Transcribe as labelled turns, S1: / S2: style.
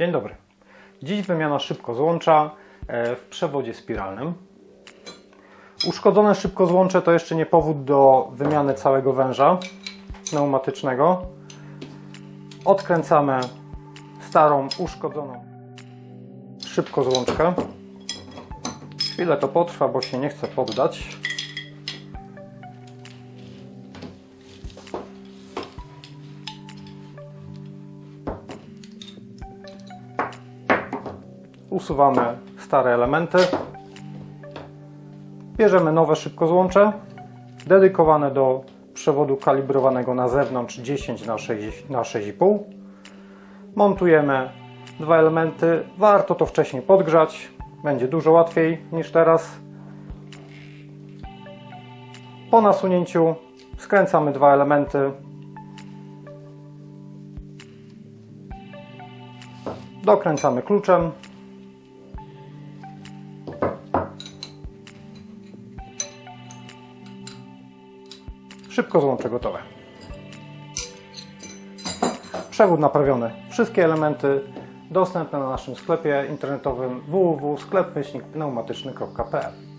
S1: Dzień dobry. Dziś wymiana szybkozłącza e, w przewodzie spiralnym. Uszkodzone szybkozłącze to jeszcze nie powód do wymiany całego węża pneumatycznego. Odkręcamy starą, uszkodzoną szybkozłączkę. Chwilę to potrwa, bo się nie chce poddać. Usuwamy stare elementy. Bierzemy nowe szybkozłącze dedykowane do przewodu kalibrowanego na zewnątrz 10 na 6 na 6,5. Montujemy dwa elementy. Warto to wcześniej podgrzać. Będzie dużo łatwiej niż teraz. Po nasunięciu skręcamy dwa elementy. Dokręcamy kluczem. Szybko złącze gotowe. Przewód naprawiony. Wszystkie elementy dostępne na naszym sklepie internetowym www.skleppyślnikpneumatyczny.pl